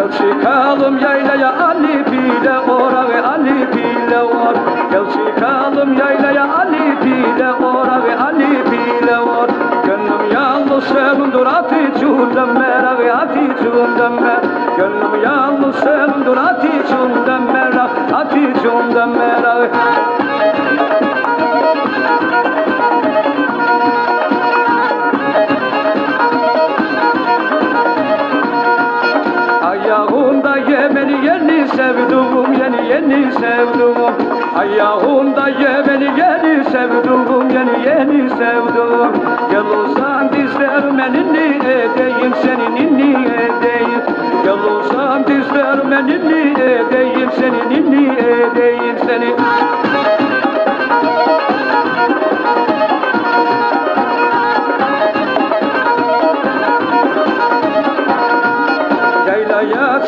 Gel çıkalım yaylaya Ali Pile ora Ali Pile var Gel çıkalım yaylaya Ali Pile ora ve Ali Pile var Gönlüm yalnız sevindir ati çuğundan mera ve ati çuğundan mera. Gönlüm yalnız sevindir ati çuğundan mera Ati çuğundan mera. Yeni sevduğum Ayağında yemeni yeni sevduğum yeni yeni sevduğum Gel olsan dizlerime ninni edeyim seni ninni edeyim? Gel olsan dizlerime ninni edeyim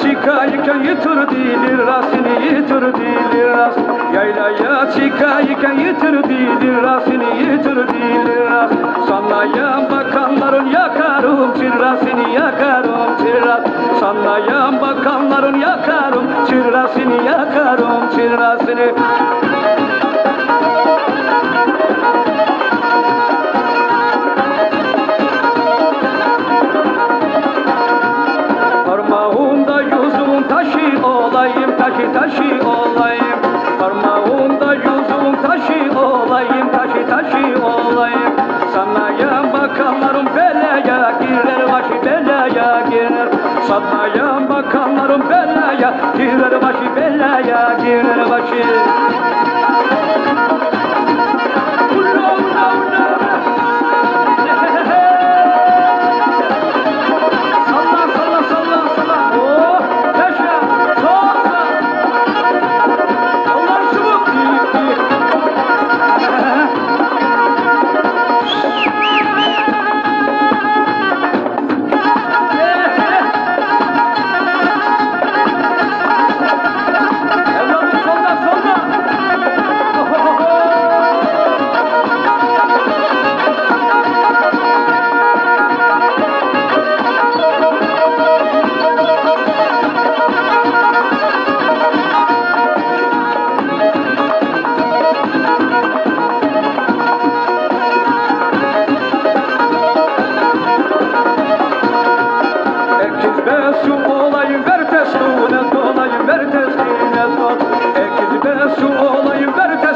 çıkayken yitir dilir rasini yitir dilir ras. Yaylaya çıkayken yitir dilir rasini yitir dilir ras. Sana yan bakanların yakarım çırrasini yakarım çırras Sana yan bakanların yakarım çırrasini yakarım çırrasini taşı taşı olayım. Parmağımda yüzüm taşı olayım taşı taşı olayım. Sana yan bakanlarım belaya girer başı belaya girer. Sana yan bakanlarım belaya girer başı belaya girer başı ver testine testine dol Ekiz besu olayım ver testine